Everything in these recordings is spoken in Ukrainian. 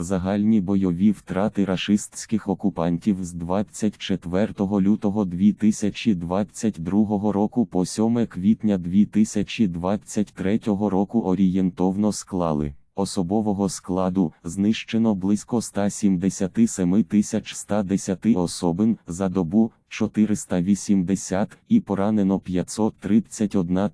Загальні бойові втрати рашистських окупантів з 24 лютого 2022 року по 7 квітня 2023 року орієнтовно склали. Особового складу знищено близько 177 110 особин за добу 480 і поранено 531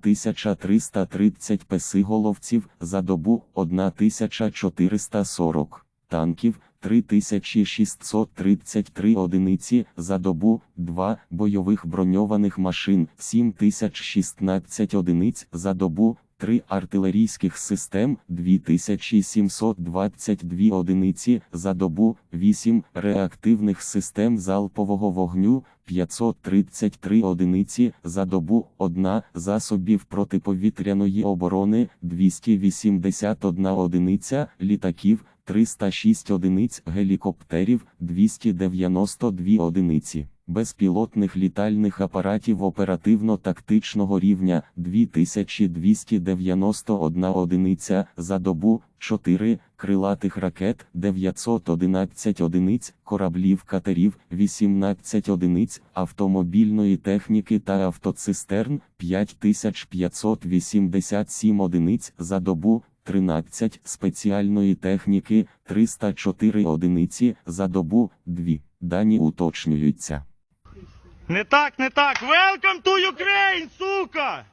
330 песиголовців за добу 1440 танків 3633 одиниці за добу, 2 бойових броньованих машин 7016 одиниць за добу, 3 артилерійських систем 2722 одиниці за добу, 8 реактивних систем залпового вогню 533 одиниці за добу, 1 засобів протиповітряної оборони 281 одиниця літаків 306 одиниць гелікоптерів 292 одиниці. Безпілотних літальних апаратів оперативно-тактичного рівня 2291 одиниця за добу, 4 крилатих ракет 911 одиниць, кораблів катерів 18 одиниць, автомобільної техніки та автоцистерн 5587 одиниць за добу, 13 спеціальної техніки 304 одиниці за добу, 2. Дані уточнюються. Не так, не так. Welcome to Ukraine, сука!